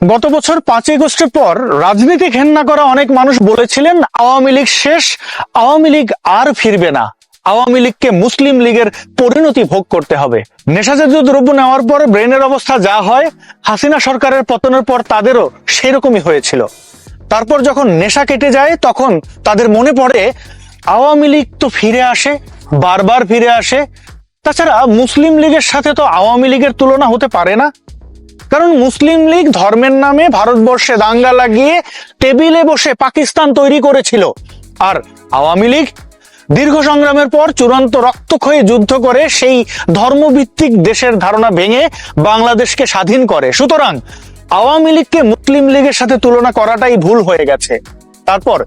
গত বছর পাঁচই আগস্টের পর রাজনীতি ঘেন্না করা অনেক মানুষ বলেছিলেন, আওয়ামী লীগ শেষ, আওয়ামী লীগ আর ফিরবে না। আওয়ামী লীগকে মুসলিম লীগের পরিণতি ভোগ করতে হবে। নেশাজাতীয় দ্রব্য নেওয়ার পর ব্রেনের অবস্থা যা হয়, হাসিনা সরকারের পতনের পর তাদেরও সেরকমই হয়েছিল। তারপর যখন নেশা কেটে যায়, তখন তাদের মনে পড়ে, আওয়ামী লীগ তো ফিরে আসে, বারবার ফিরে আসে। তাছাড়া মুসলিম লীগের সাথে তো আওয়ামী লীগের তুলনা হতে পারে না। কারণ মুসলিম লীগ ধর্মের নামে ভারতবর্ষে দাঙ্গা লাগিয়ে টেবিলে বসে পাকিস্তান তৈরি করেছিল। আর আওয়ামী লীগ দীর্ঘ সংগ্রামের পর চূড়ান্ত রক্তক্ষয়ী যুদ্ধ করে সেই ধর্মভিত্তিক দেশের ধারণা ভেঙে বাংলাদেশকে স্বাধীন করে। সুতরাং আওয়ামী লীগকে মুসলিম লীগের সাথে তুলনা করাটাই ভুল হয়ে গেছে। তারপর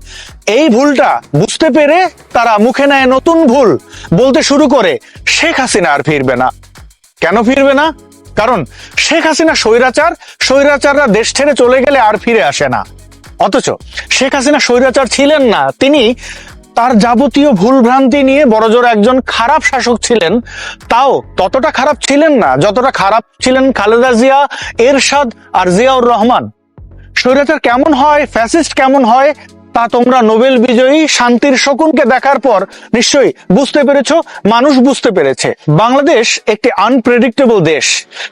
এই ভুলটা বুঝতে পেরে তারা মুখে নেয় নতুন ভুল বলতে শুরু করে শেখ হাসিনা আর ফিরবে না। কেন ফিরবে না? কারণ শেখ হাসিনা স্বৈরাচার, স্বৈরাচাররা দেশ ছেড়ে চলে গেলে আর ফিরে আসে না। অথচ শেখ হাসিনা স্বৈরাচার ছিলেন না, তিনি তার যাবতীয় ভুল ভ্রান্তি নিয়ে বড়জোর একজন খারাপ শাসক ছিলেন। তাও ততটা খারাপ ছিলেন না যতটা খারাপ ছিলেন খালেদা জিয়া, এরশাদ আর জিয়াউর রহমান। স্বৈরাচার কেমন হয়, ফ্যাসিস্ট কেমন হয় তা তোমরা নোবেল বিজয়ী শান্তির শকুনকে দেখার পর নিশ্চয়ই বুঝতে পেরেছ, মানুষ বুঝতে পেরেছে। বাংলাদেশ একটি আনপ্রেডিক্টেবল দেশ।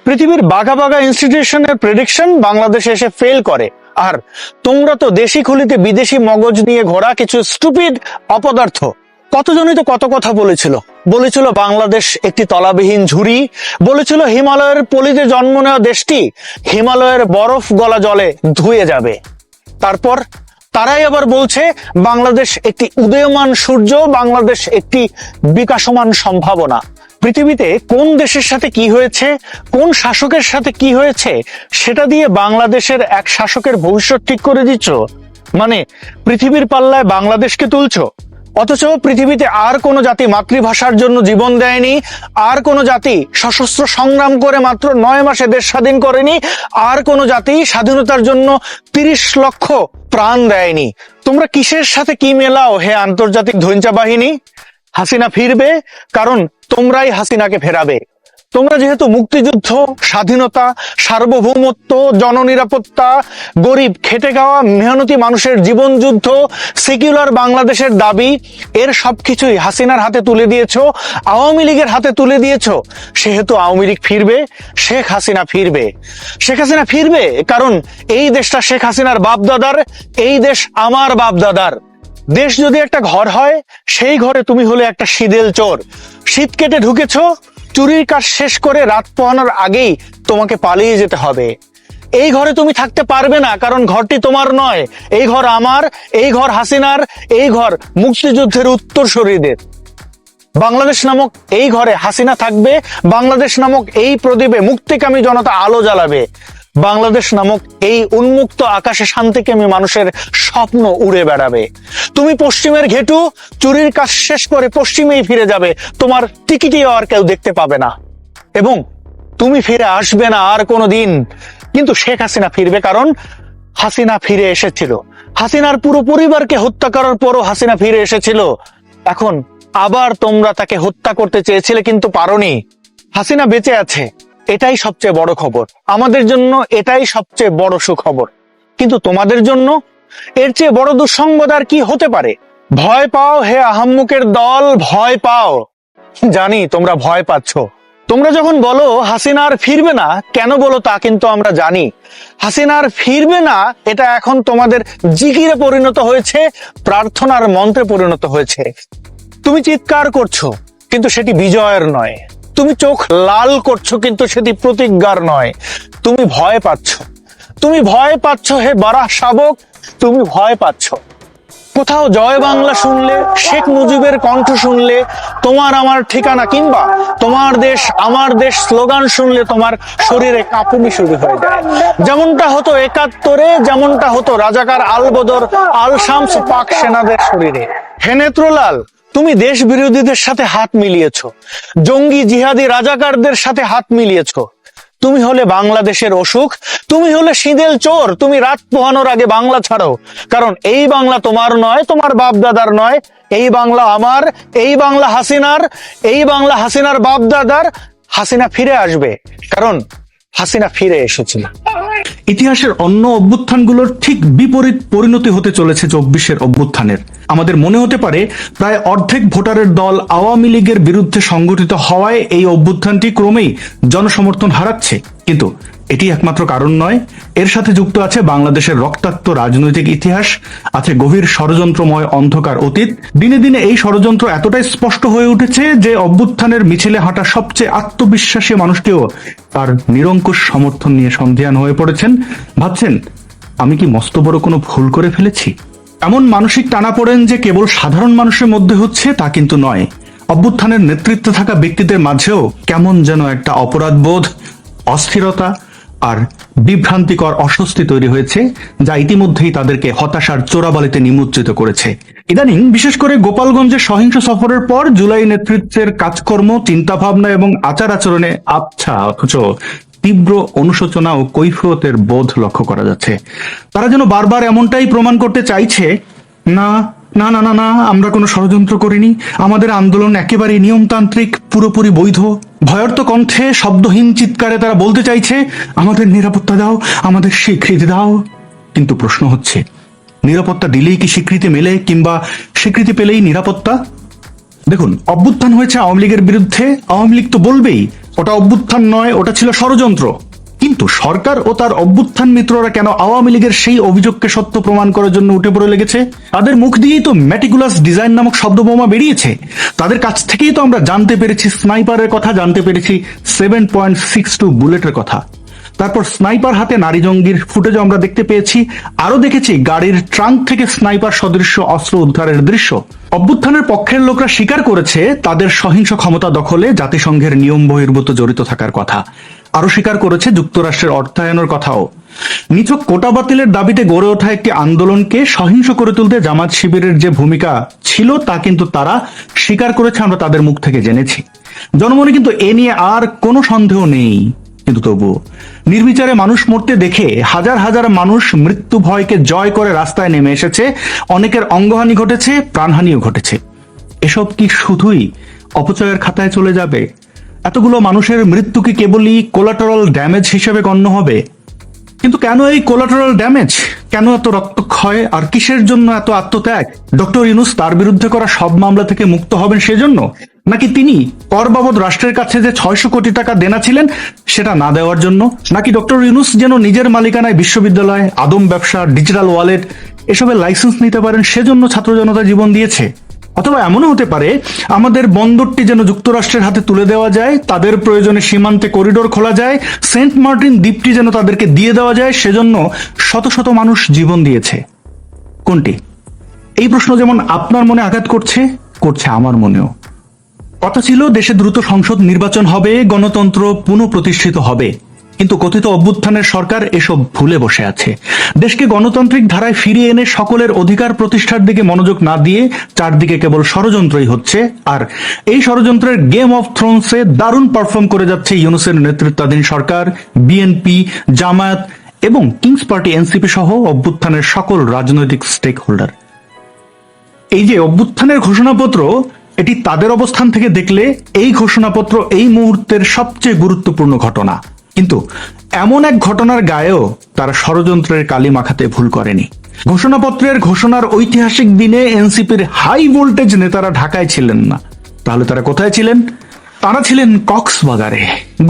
পৃথিবীর বাঘা বাঘা ইনস্টিটিউশনের প্রেডিকশন বাংলাদেশে এসে ফেল করে। আর তোমরা তো দেশি খুলিতে বিদেশি মগজ নিয়ে ঘোরা কিছু স্টুপিড অপদার্থ। কতজনই তো কত কথা বলেছিল। বলেছিল বাংলাদেশ একটি তলাবিহীন ঝুড়ি। বলেছিল হিমালয়ের পলিতে জন্ম নেওয়া দেশটি হিমালয়ের বরফ গলা জলে ধুয়ে যাবে। তারপর তারাই আবার বলছে, বাংলাদেশ একটি উদয়মান সূর্য, বাংলাদেশ একটি বিকাশমান সম্ভাবনা। পৃথিবীতে কোন দেশের সাথে কি হয়েছে, কোন শাসকের সাথে কি হয়েছে, সেটা দিয়ে বাংলাদেশের এক শাসকের ভবিষ্যৎ ঠিক করে দিচ্ছ? মানে পৃথিবীর পাল্লায় বাংলাদেশকে তুলছো? অথচ পৃথিবীতে আর কোনো জাতি মাতৃভাষার জন্য জীবন দেয়নি, আর কোনো জাতি সশস্ত্র সংগ্রাম করে মাত্র নয় মাসে দেশ স্বাধীন করেনি, আর কোনো জাতি স্বাধীনতার জন্য তিরিশ লক্ষ প্রাণ দেয়নি। তোমরা কিসের সাথে কি মেলাও হে আন্তর্জাতিক ধৈঞ্চা বাহিনী হাসিনা ফিরবে, কারণ তোমরাই হাসিনাকে ফেরাবে। তোমরা যেহেতু মুক্তিযুদ্ধ, স্বাধীনতা, সার্বভৌমত্ব, জননিরাপত্তা, গরিব, খেটে খাওয়া, মেহনতি মানুষের জীবন যুদ্ধ সেকুলার বাংলাদেশের দাবি, এর সবকিছুই হাসিনার হাতে তুলে দিয়েছ, আওয়ামী লীগের হাতে তুলে দিয়েছ। সেহেতু আওয়ামী লীগ ফিরবে, শেখ হাসিনা ফিরবে। শেখ হাসিনা ফিরবে কারণ এই দেশটা শেখ হাসিনার বাপদাদার, এই দেশ আমার বাপদাদার। দেশ যদি একটা ঘর হয়, সেই ঘরে তুমি হলে একটা শীদেল চোর। শীত কেটে ঢুকেছো চুরির কাজ শেষ করে রাত পোহানোর আগেই তোমাকে পালিয়ে যেতে হবে। এই ঘরে তুমি থাকতে পারবে না, কারণ ঘরটি তোমার নয়। এই ঘর আমার, এই ঘর হাসিনার, এই ঘর মুক্তিযুদ্ধের উত্তর উত্তরসূরিদের বাংলাদেশ নামক এই ঘরে হাসিনা থাকবে, বাংলাদেশ নামক এই প্রদীপে মুক্তিকামী জনতা আলো জ্বালাবে। বাংলাদেশ নামক এই উন্মুক্ত আকাশে শান্তিকামী মানুষের স্বপ্ন উড়ে বেড়াবে? তুমি পশ্চিমের ঘেটু, চুরির কাজ শেষ করে পশ্চিমেই ফিরে যাবে, তোমার টিকিটই আর কেউ দেখতে পাবে না। এবং তুমি ফিরে আসবে না আর কোনো দিন কিন্তু শেখ হাসিনা ফিরবে কারণ হাসিনা ফিরে এসেছিল। হাসিনার পুরো পরিবারকে হত্যা করার পরও হাসিনা ফিরে এসেছিল। এখন আবার তোমরা তাকে হত্যা করতে চেয়েছিলে কিন্তু পারোনি। হাসিনা বেঁচে আছে। এটাই সবচেয়ে বড় খবর। আমাদের জন্য এটাই সবচেয়ে বড় সুখবর। কিন্তু তোমাদের জন্য এর চেয়ে বড় দুঃসংবাদ আর কি হতে পারে? ভয় পাও হে আহাম্মুকের দল, ভয় পাও। জানি, তোমরা ভয় পাচ্ছ। তোমরা যখন বলো, হাসিনা আর ফিরবে না, কেন বলো তা কিন্তু আমরা জানি। হাসিনা আর ফিরবে না, এটা এখন তোমাদের জিকিরে পরিণত হয়েছে, প্রার্থনার মন্ত্রে পরিণত হয়েছে। তুমি চিৎকার করছ, কিন্তু সেটি বিজয়ের নয়। তুমি চোখ লাল করছ কিন্তু সেটি প্রতিজ্ঞার নয়। তুমি ভয় পাচ্ছ। তুমি ভয় পাচ্ছ হে বারাহ শাবক, তুমি ভয় পাচ্ছ। কোথাও জয় বাংলা শুনলে, শেখ মুজিবের কণ্ঠ শুনলে, তোমার আমার ঠিকানা কিংবা তোমার দেশ, আমার দেশ স্লোগান শুনলে তোমার শরীরে কাঁপুনি শুরু হয়ে যায়। যেমনটা হতো একাত্তরে, যেমনটা হতো রাজাকার আলবদর আল শামস পাক সেনাদের শরীরে। হেনেত্রলাল তুমি দেশ বিরোধীদের সাথে হাত মিলিয়েছো, জঙ্গি জিহাদি রাজাকারদের সাথে হাত মিলিয়েছো। তুমি হলে বাংলাদেশের অসুখ, তুমি হলে সিঁদেল চোর, তুমি রাত পোহানোর আগে বাংলা ছাড়ো। কারণ এই বাংলা তোমার নয়, তোমার বাপ দাদার নয়, এই বাংলা আমার, এই বাংলা হাসিনার, এই বাংলা হাসিনার বাপ দাদার হাসিনা ফিরে আসবে। কারণ হাসিনা ফিরে এসেছিল। ইতিহাসের অন্য অভ্যুত্থানগুলোর ঠিক বিপরীত পরিণতি হতে চলেছে চব্বিশের অভ্যুত্থানের। আমাদের মনে হতে পারে প্রায় অর্ধেক ভোটারের দল আওয়ামী লীগের বিরুদ্ধে সংগঠিত হওয়ায় এই অভ্যুত্থানটি ক্রমেই জনসমর্থন হারাচ্ছে। কিন্তু এটি একমাত্র কারণ নয়। এর সাথে যুক্ত আছে বাংলাদেশের রক্তাক্ত রাজনৈতিক ইতিহাস, আছে গভীর ষড়যন্ত্রময় অন্ধকার অতীত। দিনে দিনে এই ষড়যন্ত্র এতটাই স্পষ্ট হয়ে উঠেছে যে অভ্যুত্থানের মিছিলে হাঁটা সবচেয়ে আত্মবিশ্বাসী মানুষটিও তার নিরঙ্কুশ সমর্থন নিয়ে সন্ধিয়ান হয়ে পড়েছেন। ভাবছেন, আমি কি মস্ত বড় কোনো ভুল করে ফেলেছি? এমন মানসিক টানা পড়েন যে কেবল সাধারণ মানুষের মধ্যে হচ্ছে তা কিন্তু নয়। অভ্যুত্থানের নেতৃত্বে থাকা ব্যক্তিদের মাঝেও কেমন যেন একটা অপরাধবোধ, অস্থিরতা আর বিভ্রান্তিকর অস্বস্তি তৈরি হয়েছে, যা ইতিমধ্যেই তাদেরকে হতাশার চোরাবালিতে নিমজ্জিত করেছে। ইদানিং, বিশেষ করে গোপালগঞ্জের সহিংস সফরের পর জুলাই নেতৃত্বের কাজকর্ম, চিন্তাভাবনা এবং আচার আচরণে আবছা, অথচ তীব্র অনুশোচনা ও কৈফিয়তের বোধ লক্ষ্য করা যাচ্ছে। তারা যেন বারবার এমনটাই প্রমাণ করতে চাইছে, না না না না না, আমরা কোনো ষড়যন্ত্র করিনি। আমাদের আন্দোলন একেবারে নিয়মতান্ত্রিক, পুরোপুরি বৈধ। ভয়ার্ত কণ্ঠে, শব্দহীন চিৎকারে তারা বলতে চাইছে, আমাদের নিরাপত্তা দাও, আমাদের স্বীকৃতি দাও। কিন্তু প্রশ্ন হচ্ছে, নিরাপত্তা দিলেই কি স্বীকৃতি মেলে, কিংবা স্বীকৃতি পেলেই নিরাপত্তা? দেখুন, অভ্যুত্থান হয়েছে আওয়ামী লীগের বিরুদ্ধে। আওয়ামী লীগ তো বলবেই, ওটা অভ্যুত্থান নয়, ওটা ছিল ষড়যন্ত্র। কিন্তু সরকার ও তার অভ্যুত্থান মিত্ররা কেন আওয়ামী লীগের সেই অভিযোগকে সত্য প্রমাণ করার জন্য উঠে পড়ে লেগেছে? তাদের মুখ দিয়েই তো ম্যাটিকুলাস ডিজাইন নামক শব্দ বোমা বেরিয়েছে। তাদের কাছ থেকেই তো আমরা জানতে পেরেছি স্নাইপারের কথা, জানতে পেরেছি সেভেন পয়েন্ট সিক্স টু বুলেটের কথা। তারপর স্নাইপার হাতে নারী জঙ্গির ফুটেজ আমরা দেখতে পেয়েছি। আরও দেখেছি গাড়ির ট্রাঙ্ক থেকে স্নাইপার সদৃশ্য অস্ত্র উদ্ধারের দৃশ্য। অভ্যুত্থানের পক্ষের লোকরা স্বীকার করেছে তাদের সহিংস ক্ষমতা দখলে জাতিসংঘের নিয়ম বহির্ভূত জড়িত থাকার কথা। আরও স্বীকার করেছে যুক্তরাষ্ট্রের অর্থায়নের কথাও। নিছক কোটা বাতিলের দাবিতে গড়ে ওঠা একটি আন্দোলনকে সহিংস করে তুলতে জামাত শিবিরের যে ভূমিকা ছিল তা কিন্তু তারা স্বীকার করেছে, আমরা তাদের মুখ থেকে জেনেছি। জনমনে কিন্তু এ নিয়ে আর কোনো সন্দেহ নেই। কিন্তু তবুও নির্বিচারে মানুষ মরতে দেখে হাজার হাজার মানুষ মৃত্যু ভয়কে জয় করে রাস্তায় নেমে এসেছে। অনেকের অঙ্গহানি ঘটেছে, প্রাণহানিও ঘটেছে। এসব কি শুধুই অপচয়ের খাতায় চলে যাবে? এতগুলো মানুষের মৃত্যু কি কেবলই কোলাটারাল ড্যামেজ হিসেবে গণ্য হবে? কিন্তু কেন এই কোলাটারাল ড্যামেজ কেন এত রক্তক্ষয়? আর কিসের জন্য এত আত্মত্যাগ? ডক্টর ইউনুস তার বিরুদ্ধে করা সব মামলা থেকে মুক্ত হবেন সেজন্য? নাকি তিনি কর বাবদ রাষ্ট্রের কাছে যে ছয়শো কোটি টাকা দেনা ছিলেন, সেটা না দেওয়ার জন্য? নাকি ডক্টর ইউনুস যেন নিজের মালিকানায় বিশ্ববিদ্যালয়, আদম ব্যবসা ডিজিটাল ওয়ালেট এসবের লাইসেন্স নিতে পারেন, সেজন্য ছাত্র জনতা জীবন দিয়েছে? অথবা এমনও হতে পারে, আমাদের বন্দরটি যেন যুক্তরাষ্ট্রের হাতে তুলে দেওয়া যায়, তাদের প্রয়োজনে সীমান্তে করিডোর খোলা যায়, সেন্ট মার্টিন দ্বীপটি যেন তাদেরকে দিয়ে দেওয়া যায়, সেজন্য শত শত মানুষ জীবন দিয়েছে। কোনটি? এই প্রশ্ন যেমন আপনার মনে আঘাত করছে করছে আমার মনেও। কথা ছিল, দেশে দ্রুত সংসদ নির্বাচন হবে, গণতন্ত্র পুনঃপ্রতিষ্ঠিত হবে। কিন্তু কথিত অভ্যুত্থানের সরকার এসব ভুলে বসে আছে। দেশকে গণতান্ত্রিক ধারায় ফিরিয়ে এনে সকলের অধিকার প্রতিষ্ঠার দিকে মনোযোগ না দিয়ে চারদিকে কেবল ষড়যন্ত্রই হচ্ছে। আর এই ষড়যন্ত্রের গেম অফ থ্রোনসে দারুণ পারফর্ম করে যাচ্ছে ইউনুসের নেতৃত্বাধীন সরকার বিএনপি জামায়াত এবং কিংস পার্টি এনসিপি সহ অভ্যুত্থানের সকল রাজনৈতিক স্টেক হোল্ডার এই যে অভ্যুত্থানের ঘোষণাপত্র, এটি তাদের অবস্থান থেকে দেখলে এই ঘোষণাপত্র এই মুহূর্তের সবচেয়ে গুরুত্বপূর্ণ ঘটনা। কিন্তু এমন এক ঘটনার গায়েও তারা ষড়যন্ত্রের কালি মাখাতে ভুল করেনি। ঘোষণাপত্রের ঘোষণার ঐতিহাসিক দিনে এনসিপির হাই ভোল্টেজ নেতারা ঢাকায় ছিলেন না। তাহলে তারা কোথায় ছিলেন? তারা ছিলেন কক্সবাজারে।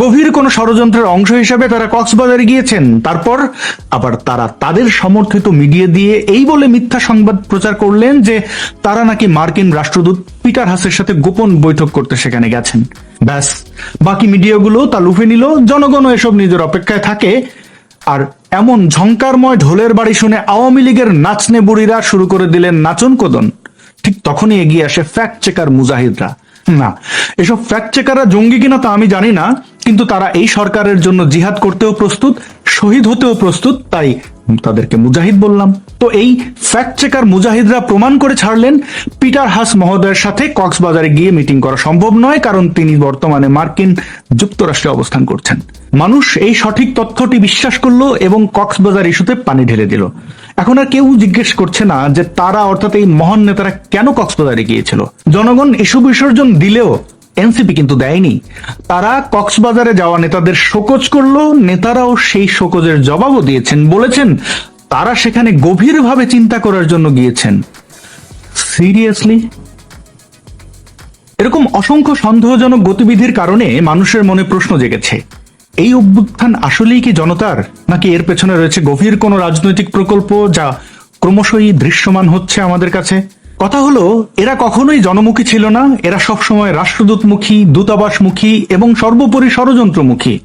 গভীর কোন ষড়যন্ত্রের অংশ হিসেবে তারা কক্সবাজারে গিয়েছেন। তারপর আবার তারা তাদের সমর্থিত মিডিয়া দিয়ে এই বলে মিথ্যা সংবাদ প্রচার করলেন যে তারা নাকি মার্কিন রাষ্ট্রদূত পিটার হাসের সাথে গোপন বৈঠক করতে সেখানে গেছেন। ব্যাস, বাকি মিডিয়াগুলো তা লুফে নিল। জনগণও এসব নিজের অপেক্ষায় থাকে। আর এমন ঝংকারময় ঢোলের বাড়ি শুনে আওয়ামী লীগের নাচনে বুড়িরা শুরু করে দিলেন নাচন কোদন ঠিক তখনই এগিয়ে আসে ফ্যাক্ট চেকার মুজাহিদরা। না। এসব ফ্যাক্ট চেকাররা জঙ্গি কিনা তা আমি জানি না, কিন্তু তারা এই সরকারের জন্য জিহাদ করতেও প্রস্তুত। শহীদ হতেও প্রস্তুত, তাই তাদেরকে মুজাহিদ বললাম। তো এই ফ্যাক্ট চেকার মুজাহিদরা প্রমাণ করে ছাড়লেন, পিটার হাস মহোদয়ের সাথে কক্সবাজারে গিয়ে মিটিং করা সম্ভব নয়, কারণ তিনি বর্তমানে মার্কিন যুক্তরাষ্ট্রে অবস্থান করছেন। মানুষ এই সঠিক তথ্যটি বিশ্বাস করল এবং কক্সবাজার ইস্যুতে পানি ঢেলে দিল। এখন আর কেউ জিজ্ঞেস করছে না যে তারা অর্থাৎ এই মহান নেতারা কেন কক্সবাজারে গিয়েছিল? জনগণ ইস্যু বিসর্জন দিলেও এনসিপি কিন্তু দেয়নি। তারা কক্সবাজারে যাওয়া নেতাদের শোকজ করল, নেতারাও সেই শোকজের জবাবও দিয়েছেন, বলেছেন তারা সেখানে গভীরভাবে চিন্তা করার জন্য গিয়েছেন। সিরিয়াসলি? এরকম অসংখ্য সন্দেহজনক গতিবিধির কারণে মানুষের মনে প্রশ্ন জেগেছে। এই অভ্যুত্থান আসলেই কি জনতার, নাকি এর পেছনে রয়েছে গভীর কোনো রাজনৈতিক প্রকল্প যা ক্রমশই দৃশ্যমান হচ্ছে আমাদের কাছে? কথা হলো, এরা কখনোই জনমুখী ছিল না। এরা সবসময় রাষ্ট্রদূতমুখী, দূতাবাসমুখী এবং সর্বোপরি ষড়যন্ত্রমুখী।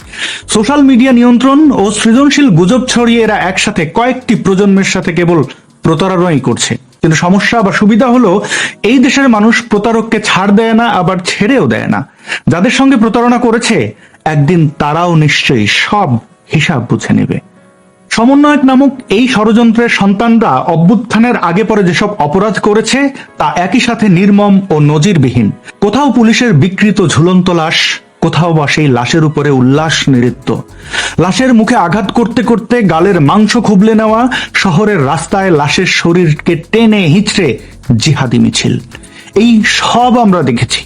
সোশ্যাল মিডিয়া নিয়ন্ত্রণ ও সৃজনশীল গুজব ছড়িয়ে এরা একসাথে কয়েকটি প্রজন্মের সাথে কেবল প্রতারণাই করছে। কিন্তু সমস্যা বা সুবিধা হলো, এই দেশের মানুষ প্রতারককে ছাড় দেয় না, আবার ছেড়েও দেয় না। যাদের সঙ্গে প্রতারণা করেছে, একদিন তারাও নিশ্চয়ই সব হিসাব বুঝে নেবে। সমন্বয়ক নামক এই ষড়যন্ত্রের সন্তানরা অভ্যুত্থানের আগে পরে যেসব অপরাধ করেছে, তা একই সাথে নির্মম ও নজিরবিহীন। কোথাও পুলিশের বিকৃত ঝুলন্ত লাশ, কোথাও বা সেই লাশের উপরে উল্লাস নৃত্য। লাশের মুখে আঘাত করতে করতে গালের মাংস খুবলে নেওয়া, শহরের রাস্তায় লাশের শরীরকে টেনে হিচড়ে জিহাদি মিছিল। এই সব আমরা দেখেছি।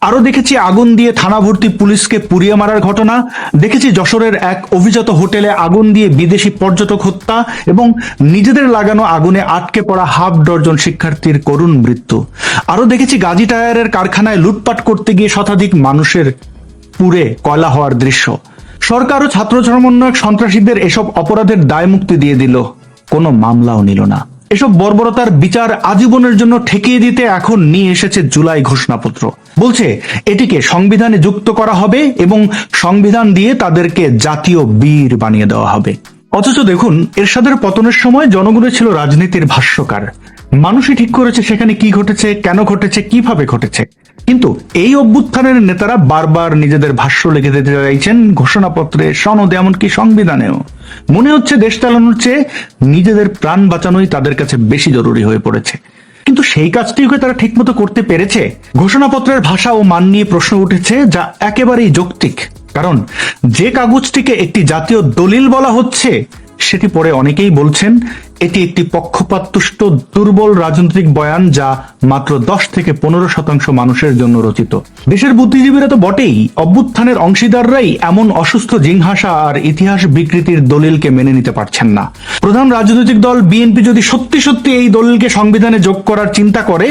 আরও দেখেছি আগুন দিয়ে থানা ভর্তি পুলিশকে পুড়িয়ে মারার ঘটনা। দেখেছি যশোরের এক অভিজাত হোটেলে আগুন দিয়ে বিদেশি পর্যটক হত্যা এবং নিজেদের লাগানো আগুনে আটকে পড়া হাফ ডর্জন শিক্ষার্থীর করুণ মৃত্যু। আরও দেখেছি গাজী টায়ারের কারখানায় লুটপাট করতে গিয়ে শতাধিক মানুষের পুড়ে কয়লা হওয়ার দৃশ্য। সরকার ও ছাত্র সমন্বয়ক সন্ত্রাসীদের এসব অপরাধের দায় মুক্তি দিয়ে দিল। কোনো মামলাও নিল না। এসব বর্বরতার বিচার আজীবনের জন্য ঠেকিয়ে দিতে এখন নিয়ে এসেছে জুলাই ঘোষণাপত্র। বলছে, এটিকে সংবিধানে যুক্ত করা হবে এবং সংবিধান দিয়ে তাদেরকে জাতীয় বীর বানিয়ে দেওয়া হবে। অথচ দেখুন, এরশাদের পতনের সময় জনগণ ছিল রাজনীতির ভাষ্যকার। মানুষই ঠিক করেছে সেখানে কি ঘটেছে, কেন ঘটেছে, কীভাবে ঘটেছে। কিন্তু এই অভ্যুত্থানের নেতারা বারবার নিজেদের ভাষ্য লিখে দিতে চাইছেন ঘোষণাপত্রে, সনদে, এমনকি সংবিধানেও। মনে হচ্ছে দেশ চালানোর চেয়ে নিজেদের প্রাণ বাঁচানোই তাদের কাছে বেশি জরুরি হয়ে পড়েছে। কিন্তু সেই কাজটিকে তারা ঠিকমতো করতে পেরেছে? ঘোষণাপত্রের ভাষা ও মান নিয়ে প্রশ্ন উঠেছে যা একেবারেই যৌক্তিক। কারণ যে কাগজটিকে একটি জাতীয় দলিল বলা হচ্ছে সেটি পরে অনেকেই বলছেন, এটি একটি পক্ষপাততুষ্ট, দুর্বল রাজনৈতিক বয়ান যা মাত্র দশ থেকে পনেরো শতাংশ মানুষের জন্য রচিত। দেশের বুদ্ধিজীবীরা তো বটেই, অভ্যুত্থানের অংশীদাররাই এমন অসুস্থ জিজ্ঞাসা আর ইতিহাস বিকৃতির দলিলকে মেনে নিতে পারছেন না। প্রধান রাজনৈতিক দল বিএনপি যদি সত্যি সত্যি এই দলিলকে সংবিধানে যোগ করার চিন্তা করে,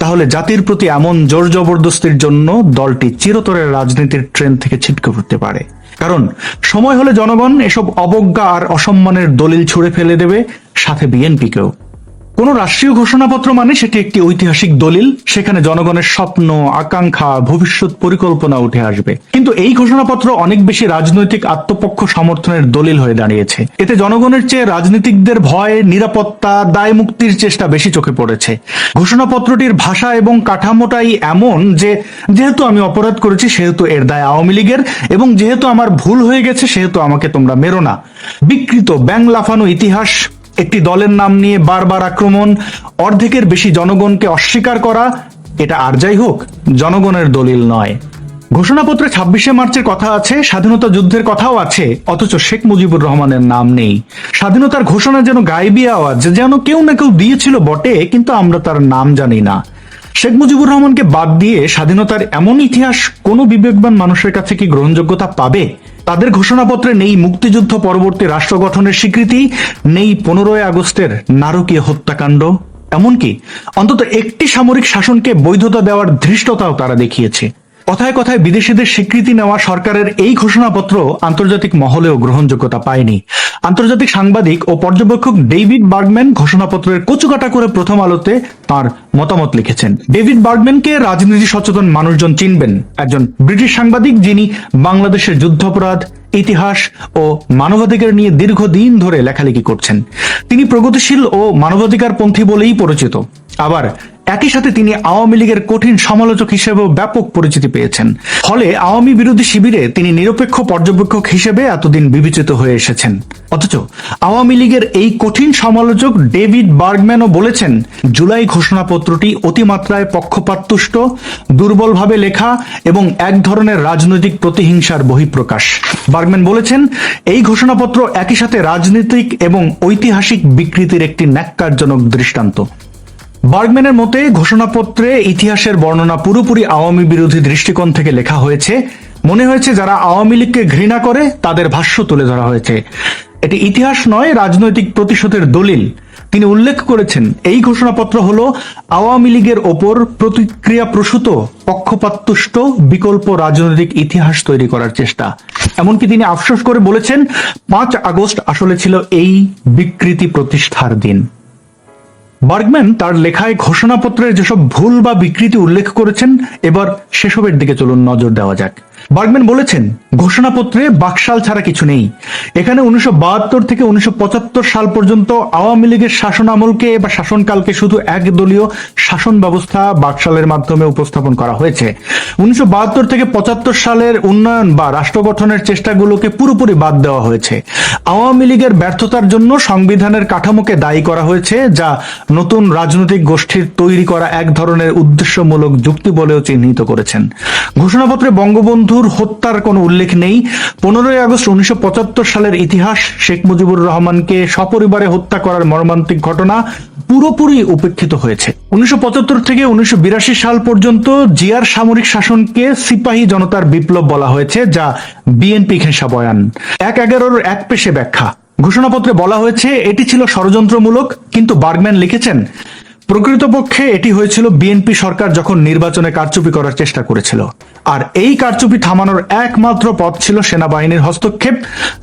তাহলে জাতির প্রতি এমন জোর জবরদস্তির জন্য দলটি চিরতরের রাজনীতির ট্রেন থেকে ছিটকে পড়তে পারে। কারণ সময় হলে জনগণ এসব অবজ্ঞা আর অসম্মানের দলিল ছুড়ে ফেলে দেবে সাথে বিএনপিকেও কোন রাষ্ট্রীয় ঘোষণাপত্র মানে সেটি একটি ঐতিহাসিক দলিল। সেখানে জনগণের স্বপ্ন, আকাঙ্ক্ষা, ভবিষ্যৎ পরিকল্পনা উঠে আসবে। কিন্তু এই ঘোষণাপত্র অনেক বেশি রাজনৈতিক আত্মপক্ষ সমর্থনের দলিল হয়ে দাঁড়িয়েছে। এতে জনগণের চেয়ে রাজনীতিকদের ভয়, নিরাপত্তা, দায় মুক্তির চেষ্টা বেশি চোখে পড়েছে। ঘোষণাপত্রটির ভাষা এবং কাঠামোটাই এমন যে, যেহেতু আমি অপরাধ করেছি, সেহেতু এর দায় আওয়ামী লীগের, এবং যেহেতু আমার ভুল হয়ে গেছে, সেহেতু আমাকে তোমরা মেরো না। বিকৃত ব্যাং লাফানো ইতিহাস একটি দলের নাম নিয়ে বারবার আক্রমণ, অর্ধেকের বেশি জনগণকে অস্বীকার করা, এটা আর যাই হোক, জনগণের দলিল নয়। ঘোষণাপত্রে ছাব্বিশে মার্চের কথা আছে, স্বাধীনতা যুদ্ধের কথাও আছে, অথচ শেখ মুজিবুর রহমানের নাম নেই। স্বাধীনতার ঘোষণা যেন গায়েবী আওয়াজ, যেন কেউ না কেউ দিয়েছিল বটে, কিন্তু আমরা তার নাম জানি না। শেখ মুজিবুর রহমানকে বাদ দিয়ে স্বাধীনতার এমন ইতিহাস কোনো বিবেকবান মানুষের কাছে কি গ্রহণযোগ্যতা পাবে? তাদের ঘোষণাপত্রে নেই মুক্তিযুদ্ধ পরবর্তী রাষ্ট্র গঠনের স্বীকৃতি, নেই পনেরোই আগস্টের নারকীয় হত্যাকাণ্ড। এমনকি অন্তত একটি সামরিক শাসনকে বৈধতা দেওয়ার ধৃষ্টতাও তারা দেখিয়েছে। কথায় কথায় বিদেশিদের স্বীকৃতি নেওয়া সরকারের এই ঘোষণাপত্র আন্তর্জাতিক মহলেও গ্রহণযোগ্যতা পায়নি। আন্তর্জাতিক সাংবাদিক ও পর্যবেক্ষক ডেভিড বার্গম্যান ঘোষণাপত্রের কচুকাটা করে প্রথম আলোতে তার মতামত লিখেছেন। ডেভিড বার্গম্যানকে রাজনীতি সচেতন মানুষজন চিনবেন। একজন ব্রিটিশ সাংবাদিক যিনি বাংলাদেশের যুদ্ধাপরাধ, ইতিহাস ও মানবাধিকার নিয়ে দীর্ঘদিন ধরে লেখালেখি করছেন। তিনি প্রগতিশীল ও মানবাধিকার পন্থী বলেই পরিচিত। আবার একই সাথে তিনি আওয়ামী লীগের কঠিন সমালোচক হিসেবেও ব্যাপক পরিচিতি পেয়েছেন। ফলে আওয়ামী বিরোধী শিবিরে তিনি নিরপেক্ষ পর্যবেক্ষক হিসেবে এতদিন বিবেচিত হয়ে এসেছেন। অথচ আওয়ামী লীগের এই কঠিন সমালোচক ডেভিড বার্গম্যানও বলেছেন, জুলাই ঘোষণাপত্রটি অতিমাত্রায় পক্ষপাততুষ্ট, দুর্বলভাবে লেখা এবং এক ধরনের রাজনৈতিক প্রতিহিংসার বহিঃপ্রকাশ। বার্গম্যান বলেছেন, এই ঘোষণাপত্র একই সাথে রাজনৈতিক এবং ঐতিহাসিক বিকৃতির একটি ন্যাক্কারজনক দৃষ্টান্ত। বার্গম্যানের মতে, ঘোষণাপত্রে ইতিহাসের বর্ণনা পুরোপুরি আওয়ামী বিরোধী দৃষ্টিকোণ থেকে লেখা হয়েছে। মনে হয়েছে, যারা আওয়ামী লীগকে ঘৃণা করে, তাদের ভাষ্য তুলে ধরা হয়েছে। এটি ইতিহাস নয়, রাজনৈতিক প্রতিশোধের দলিল। তিনি উল্লেখ করেছেন, এই ঘোষণাপত্র হল আওয়ামী লীগের ওপর প্রতিক্রিয়া প্রসূত পক্ষপাততুষ্ট, বিকল্প রাজনৈতিক ইতিহাস তৈরি করার চেষ্টা। এমনকি তিনি আফসোস করে বলেছেন, পাঁচ আগস্ট আসলে ছিল এই বিকৃতি প্রতিষ্ঠার দিন। বার্গম্যান তার লেখায় ঘোষণাপত্রের যেসব ভুল বা বিকৃতি উল্লেখ করেছেন, এবার সেসবের দিকে চলুন নজর দেওয়া যাক। বার্গম্যান বলেছেন, ঘোষণাপত্রে বাকশাল ছাড়া কিছু নেই। এখানে উনিশশো থেকে উনিশশো সাল পর্যন্ত আওয়ামী লীগের শাসন আমলকে বা শাসনকালকে শুধু একদলীয় শাসন ব্যবস্থা বাকশালের মাধ্যমে উপস্থাপন করা হয়েছে। উনিশশো থেকে পঁচাত্তর সালের উন্নয়ন বা রাষ্ট্র গঠনের চেষ্টাগুলোকে পুরোপুরি বাদ দেওয়া হয়েছে। আওয়ামী লীগের ব্যর্থতার জন্য সংবিধানের কাঠামোকে দায়ী করা হয়েছে, যা নতুন রাজনৈতিক গোষ্ঠীর তৈরি করা এক ধরনের উদ্দেশ্যমূলক যুক্তি বলেও চিহ্নিত করেছেন। ঘোষণাপত্রে বঙ্গবন্ধুর হত্যার কোনো উল্লেখ নেই। পনেরোই আগস্ট উনিশশো সালের ইতিহাস, শেখ মুজিবুর রহমানকে সপরিবারে হত্যা করার মর্মান্তিক ঘটনা পুরোপুরি উপেক্ষিত হয়েছে। উনিশশো থেকে উনিশশো সাল পর্যন্ত জিয়ার সামরিক শাসনকে সিপাহী জনতার বিপ্লব বলা হয়েছে, যা বিএনপি ঘেঁষা বয়ান। এক এগারোর এক পেশে ব্যাখ্যা। ঘোষণাপত্রে বলা হয়েছে, এটি ছিল ষড়যন্ত্রমূলক, কিন্তু বার্গম্যান লিখেছেন প্রকৃতপক্ষে এটি হয়েছিল বিএনপি সরকার যখন নির্বাচনে কারচুপি করার চেষ্টা করেছিল। আর এই কারচুপি থামানোর একমাত্র পথ ছিল সেনাবাহিনীর হস্তক্ষেপ।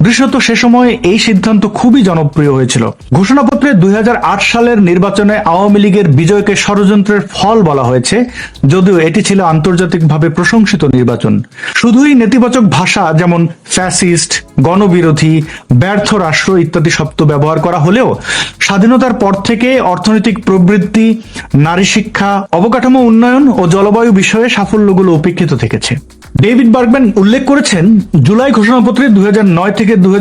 দৃশ্যত সে সময় এই সিদ্ধান্ত খুবই জনপ্রিয় হয়েছিল। ঘোষণাপত্রে দুই হাজার আট সালের নির্বাচনে আওয়ামী লীগের বিজয়কে ষড়যন্ত্রের ফল বলা হয়েছে, যদিও এটি ছিল আন্তর্জাতিকভাবে প্রশংসিত নির্বাচন। শুধুই নেতিবাচক ভাষা যেমন ফ্যাসিস্ট, গণবিরোধী, ব্যর্থ রাষ্ট্র ইত্যাদি শব্দ ব্যবহার করা হলেও স্বাধীনতার পর থেকে অর্থনৈতিক প্রবৃদ্ধি নারী শিক্ষা, অবকাঠামো উন্নয়ন ও জলবায়ু বিষয়ে সাফল্যগুলো উপেক্ষিত থেকেছে। ডেভিড বার্গম্যান উল্লেখ করেছেন, জুলাই ঘোষণাপত্রে দুই থেকে দুই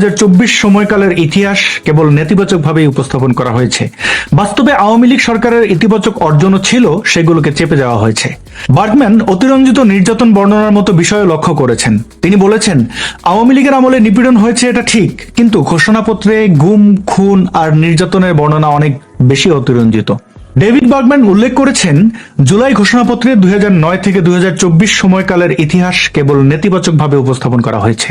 সময়কালের ইতিহাস কেবল নেতিবাচকভাবেই উপস্থাপন করা হয়েছে। বাস্তবে আওয়ামী লীগ সরকারের ইতিবাচক অর্জনও ছিল, সেগুলোকে চেপে যাওয়া হয়েছে। বার্গম্যান অতিরঞ্জিত নির্যাতন বর্ণনার মতো বিষয় লক্ষ্য করেছেন। তিনি বলেছেন, আওয়ামী লীগের আমলে নিপীড়ন হয়েছে এটা ঠিক, কিন্তু ঘোষণাপত্রে গুম, খুন আর নির্যাতনের বর্ণনা অনেক বেশি অতিরঞ্জিত। ডেভিড বার্গম্যান উল্লেখ করেছেন, জুলাই ঘোষণাপত্রে দুই থেকে দুই সময়কালের ইতিহাস কেবল নেতিবাচকভাবে উপস্থাপন করা হয়েছে।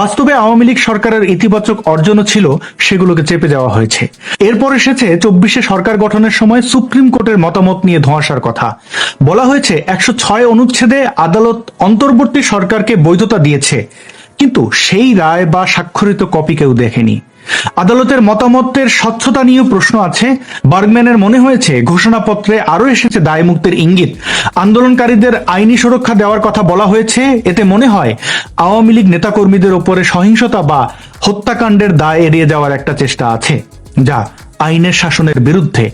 বাস্তবে আওয়ামী লীগ সরকারের ইতিবাচক অর্জনও ছিল, সেগুলোকে চেপে যাওয়া হয়েছে। এরপর এসেছে চব্বিশে সরকার গঠনের সময় সুপ্রিম কোর্টের মতামত নিয়ে ধোঁয়াশার কথা। বলা হয়েছে, একশো ছয় অনুচ্ছেদে আদালত অন্তর্বর্তী সরকারকে বৈধতা দিয়েছে, কিন্তু সেই রায় বা স্বাক্ষরিত কপি কেউ দেখেনি। আদালতের মতামতের স্বচ্ছতা নিয়েও প্রশ্ন আছে। বার্গম্যানের মনে হয়েছে, ঘোষণাপত্রে আরও এসেছে দায়মুক্তির ইঙ্গিত। আন্দোলনকারীদের আইনি সুরক্ষা দেওয়ার কথা বলা হয়েছে, এতে মনে হয় আওয়ামী লীগ নেতাকর্মীদের ওপরে সহিংসতা বা হত্যাকাণ্ডের দায় এড়িয়ে যাওয়ার একটা চেষ্টা আছে, যা আইনের শাসনের বিরুদ্ধে।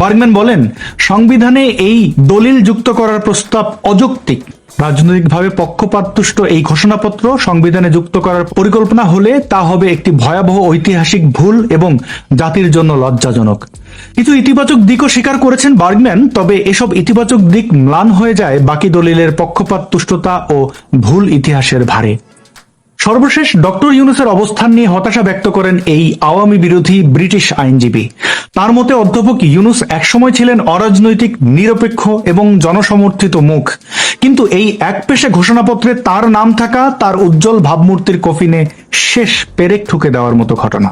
বার্গম্যান বলেন, সংবিধানে এই দলিল যুক্ত করার প্রস্তাব অযৌক্তিক। রাজনৈতিকভাবে পক্ষপাততুষ্ট এই ঘোষণাপত্র সংবিধানে যুক্ত করার পরিকল্পনা হলে তা হবে একটি ভয়াবহ ঐতিহাসিক ভুল এবং জাতির জন্য লজ্জাজনক। কিছু ইতিবাচক দিকও স্বীকার করেছেন বার্গম্যান, তবে এসব ইতিবাচক দিক ম্লান হয়ে যায় বাকি দলিলের পক্ষপাততুষ্টতা ও ভুল ইতিহাসের ভারে সর্বশেষ ডক্টর ইউনুসের অবস্থান নিয়ে হতাশা ব্যক্ত করেন এই আওয়ামী বিরোধী ব্রিটিশ আইনজীবী। তার মতে অধ্যাপক ইউনুস একসময় ছিলেন অরাজনৈতিক, নিরপেক্ষ এবং জনসমর্থিত মুখ। কিন্তু এই এক পেশে ঘোষণাপত্রে তার নাম থাকা, তার উজ্জ্বল ভাবমূর্তির কফিনে শেষ পেরেক ঠুকে দেওয়ার মতো ঘটনা।